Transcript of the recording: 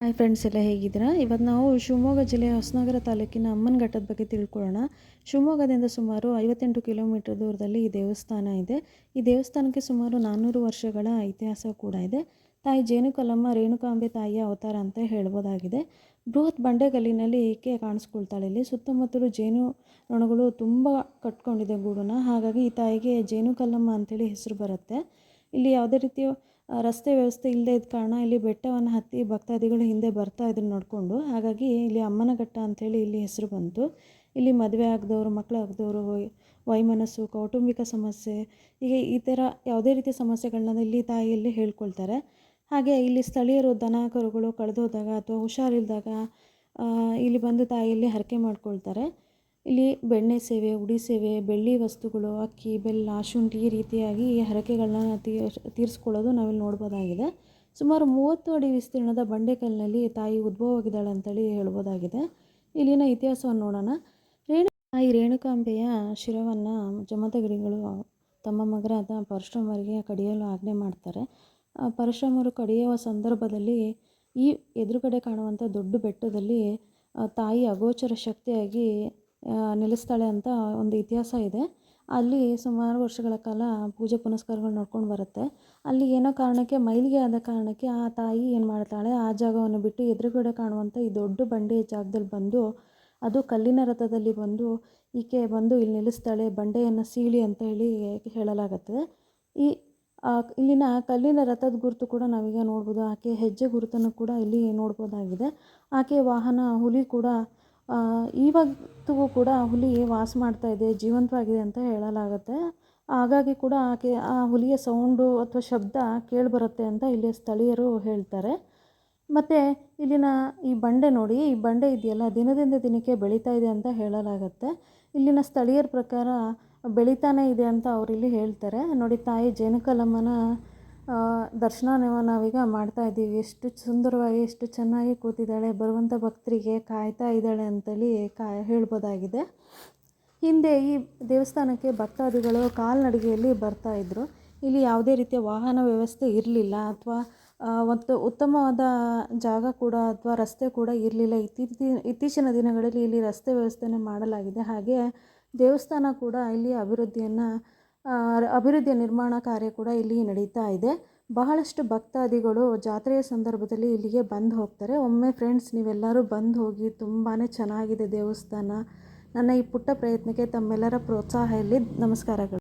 Hi friends ಎಲ್ಲ ಹೇಗಿದ್ದೀರಾ? ಇವತ್ತು ನಾವು ಶಿವಮೊಗ್ಗ ಜಿಲ್ಲೆಯ ಹೊಸನಗರ ತಾಲೂಕಿನ ಅಮ್ಮನಘಟ್ಟದ ಬಗ್ಗೆ ತಿಳ್ಕೊಳ್ಳೋಣ. ಶಿವಮೊಗ್ಗದಿಂದ ಸುಮಾರು ಐವತ್ತೆಂಟು ಕಿಲೋಮೀಟರ್ ದೂರದಲ್ಲಿ ಈ ದೇವಸ್ಥಾನ ಇದೆ. ಈ ದೇವಸ್ಥಾನಕ್ಕೆ ಸುಮಾರು ನಾನ್ನೂರು ವರ್ಷಗಳ ಇತಿಹಾಸ ಕೂಡ ಇದೆ. ತಾಯಿ ಜೇನುಕಲ್ಲಮ್ಮ, ರೇಣುಕಾಂಬೆ ತಾಯಿಯ ಅವತಾರ ಅಂತ ಹೇಳ್ಬೋದಾಗಿದೆ. ಬೃಹತ್ ಬಂಡೆಗಲ್ಲಿನಲ್ಲಿ ಈಕೆ ಕಾಣಿಸ್ಕೊಳ್ತಾಳೆ? ಇಲ್ಲಿ ಸುತ್ತಮುತ್ತಲು ಜೇನು ನೊಣಗಳು ತುಂಬ ಕಟ್ಕೊಂಡಿದೆ ಗೂಡನ್ನ. ಹಾಗಾಗಿ ಈ ತಾಯಿಗೆ ಜೇನುಕಲ್ಲಮ್ಮ ಅಂತೇಳಿ ಹೆಸರು ಬರುತ್ತೆ. ಇಲ್ಲಿ ಯಾವುದೇ ರೀತಿಯ ರಸ್ತೆ ವ್ಯವಸ್ಥೆ ಇಲ್ಲದೆ ಇದ್ದ ಕಾರಣ ಇಲ್ಲಿ ಬೆಟ್ಟವನ್ನು ಹತ್ತಿ ಭಕ್ತಾದಿಗಳು ಹಿಂದೆ ಬರ್ತಾ ಇದ್ರು ನೋಡಿಕೊಂಡು, ಹಾಗಾಗಿ ಇಲ್ಲಿ ಅಮ್ಮನಘಟ್ಟ ಅಂಥೇಳಿ ಇಲ್ಲಿ ಹೆಸರು ಬಂತು. ಇಲ್ಲಿ ಮದುವೆ ಆಗದವರು ಮಕ್ಕಳು ಆಗದವರು ವೈಮನಸ್ಸು, ಕೌಟುಂಬಿಕ ಸಮಸ್ಯೆ, ಹೀಗೆ ಈ ಥರ ಯಾವುದೇ ರೀತಿಯ ಸಮಸ್ಯೆಗಳನ್ನ ಇಲ್ಲಿ ತಾಯಿಯಲ್ಲಿ ಹೇಳ್ಕೊಳ್ತಾರೆ. ಹಾಗೆ ಇಲ್ಲಿ ಸ್ಥಳೀಯರು ದನ ಕರುಗಳು ಕಳೆದೋದಾಗ ಅಥವಾ ಹುಷಾರಿಲ್ದಾಗ ಇಲ್ಲಿ ಬಂದು ತಾಯಿಯಲ್ಲಿ ಹರಕೆ ಮಾಡ್ಕೊಳ್ತಾರೆ. ಇಲ್ಲಿ ಬೆಣ್ಣೆ ಸೇವೆ, ಉಡಿ ಸೇವೆ, ಬೆಳ್ಳಿ ವಸ್ತುಗಳು, ಅಕ್ಕಿ, ಬೆಲ್ಲ, ಶುಂಠಿ ಈ ರೀತಿಯಾಗಿ ಈ ಹರಕೆಗಳನ್ನ ತೀರ್, ತೀರಿಸ್ಕೊಳ್ಳೋದು ನಾವಿಲ್ಲಿ ನೋಡ್ಬೋದಾಗಿದೆ. ಸುಮಾರು ಮೂವತ್ತು ಅಡಿ ವಿಸ್ತೀರ್ಣದ ಬಂಡೆಕಲ್ಲಿನಲ್ಲಿ ತಾಯಿ ಉದ್ಭವವಾಗಿದ್ದಾಳೆ ಅಂತೇಳಿ ಹೇಳ್ಬೋದಾಗಿದೆ. ಇಲ್ಲಿನ ಇತಿಹಾಸವನ್ನು ನೋಡೋಣ. ರೇಣು ತಾಯಿ ರೇಣುಕಾಂಬೆಯ ಶಿರವನ್ನು ಜಮತಗಿರಿಗಳು ತಮ್ಮ ಮಗರಾದ ಪರಶುರಾಮರಿಗೆ ಕಡಿಯಲು ಆಜ್ಞೆ ಮಾಡ್ತಾರೆ. ಪರಶುರಾಮರು ಕಡಿಯುವ ಸಂದರ್ಭದಲ್ಲಿ ಈ ಎದುರುಗಡೆ ಕಾಣುವಂಥ ದೊಡ್ಡ ಬೆಟ್ಟದಲ್ಲಿ ತಾಯಿ ಅಗೋಚರ ಶಕ್ತಿಯಾಗಿ ನೆಲೆಸ್ತಾಳೆ ಅಂತ ಒಂದು ಇತಿಹಾಸ ಇದೆ. ಅಲ್ಲಿ ಸುಮಾರು ವರ್ಷಗಳ ಕಾಲ ಪೂಜೆ ಪುನಸ್ಕಾರಗಳು ನೋಡ್ಕೊಂಡು ಬರುತ್ತೆ. ಅಲ್ಲಿ ಏನೋ ಕಾರಣಕ್ಕೆ, ಮೈಲಿಗೆ ಆದ ಕಾರಣಕ್ಕೆ ಆ ತಾಯಿ ಏನು ಮಾಡ್ತಾಳೆ, ಆ ಜಾಗವನ್ನು ಬಿಟ್ಟು ಎದುರುಗಡೆ ಕಾಣುವಂಥ ಈ ದೊಡ್ಡ ಬಂಡೆಯ ಜಾಗದಲ್ಲಿ ಬಂದು, ಅದು ಕಲ್ಲಿನ ರಥದಲ್ಲಿ ಬಂದು, ಈಕೆ ಬಂದು ಇಲ್ಲಿ ನಿಲ್ಲಿಸ್ತಾಳೆ, ಬಂಡೆಯನ್ನು ಸೀಳಿ ಅಂತ ಹೇಳಿ ಹೇಳಲಾಗುತ್ತದೆ ಈ ಇಲ್ಲಿನ ಕಲ್ಲಿನ ರಥದ ಗುರುತು ಕೂಡ ನಾವೀಗ ನೋಡ್ಬೋದು. ಆಕೆ ಹೆಜ್ಜೆ ಗುರುತನ್ನು ಕೂಡ ಇಲ್ಲಿ ನೋಡ್ಬೋದಾಗಿದೆ. ಆಕೆ ವಾಹನ, ಹುಲಿ ಕೂಡ ಇವತ್ತಿಗೂ ಕೂಡ ಹುಲಿ ವಾಸ ಮಾಡ್ತಾ ಇದೆ, ಜೀವಂತವಾಗಿದೆ ಅಂತ ಹೇಳಲಾಗುತ್ತೆ. ಹಾಗಾಗಿ ಕೂಡ ಆಕೆ ಆ ಹುಲಿಯ ಸೌಂಡು ಅಥವಾ ಶಬ್ದ ಕೇಳಿಬರುತ್ತೆ ಅಂತ ಇಲ್ಲಿಯ ಸ್ಥಳೀಯರು ಹೇಳ್ತಾರೆ. ಮತ್ತು ಇಲ್ಲಿನ ಈ ಬಂಡೆ ನೋಡಿ, ಈ ಬಂಡೆ ಇದೆಯಲ್ಲ, ದಿನದಿಂದ ದಿನಕ್ಕೆ ಬೆಳೀತಾ ಇದೆ ಅಂತ ಹೇಳಲಾಗತ್ತೆ. ಇಲ್ಲಿನ ಸ್ಥಳೀಯರ ಪ್ರಕಾರ ಬೆಳೀತಾನೇ ಇದೆ ಅಂತ ಅವರಿಲ್ಲಿ ಹೇಳ್ತಾರೆ. ನೋಡಿ, ತಾಯಿ ಜೇನುಕಲ್ಲಮ್ಮನ ಆ, ದರ್ಶನ ನಾವು ನಾವೀಗ ಮಾಡ್ತಾ ಇದ್ದೀವಿ. ಎಷ್ಟು ಸುಂದರವಾಗಿ ಎಷ್ಟು ಚೆನ್ನಾಗಿ ಕೂತಿದ್ದಾಳೆ ಬರುವಂಥ ಭಕ್ತರಿಗೆ ಕಾಯ್ತಾ ಇದ್ದಾಳೆ ಅಂತೇಳಿ ಕಾ ಹೇಳ್ಬೋದಾಗಿದೆ. ಹಿಂದೆ ಈ ದೇವಸ್ಥಾನಕ್ಕೆ ಭಕ್ತಾದಿಗಳು ಕಾಲ್ನಡಿಗೆಯಲ್ಲಿ ಬರ್ತಾ ಇದ್ದರು ಇಲ್ಲಿ ಯಾವುದೇ ರೀತಿಯ ವಾಹನ ವ್ಯವಸ್ಥೆ ಇರಲಿಲ್ಲ ಅಥವಾ ಒಂದು ಉತ್ತಮವಾದ ಜಾಗ ಕೂಡ ಅಥವಾ ರಸ್ತೆ ಕೂಡ ಇರಲಿಲ್ಲ. ಇತ್ತೀಚಿನ ಇತ್ತೀಚಿನ ದಿನಗಳಲ್ಲಿ ಇಲ್ಲಿ ರಸ್ತೆ ವ್ಯವಸ್ಥೆನ ಮಾಡಲಾಗಿದೆ. ಹಾಗೆ ದೇವಸ್ಥಾನ ಕೂಡ ಇಲ್ಲಿ ಅಭಿವೃದ್ಧಿಯನ್ನು ಅಭಿವೃದ್ಧಿಯ ನಿರ್ಮಾಣ ಕಾರ್ಯ ಕೂಡ ಇಲ್ಲಿ ನಡೀತಾ ಇದೆ. ಬಹಳಷ್ಟು ಭಕ್ತಾದಿಗಳು ಜಾತ್ರೆಯ ಸಂದರ್ಭದಲ್ಲಿ ಇಲ್ಲಿಗೆ ಬಂದು ಹೋಗ್ತಾರೆ. ಒಮ್ಮೆ ಫ್ರೆಂಡ್ಸ್ ನೀವೆಲ್ಲರೂ ಬಂದು ಹೋಗಿ ತುಂಬಾ ಚೆನ್ನಾಗಿದೆ ದೇವಸ್ಥಾನ. ನನ್ನ ಈ ಪುಟ್ಟ ಪ್ರಯತ್ನಕ್ಕೆ ತಮ್ಮೆಲ್ಲರ ಪ್ರೋತ್ಸಾಹ ಇಲ್ಲಿ ನಮಸ್ಕಾರಗಳು.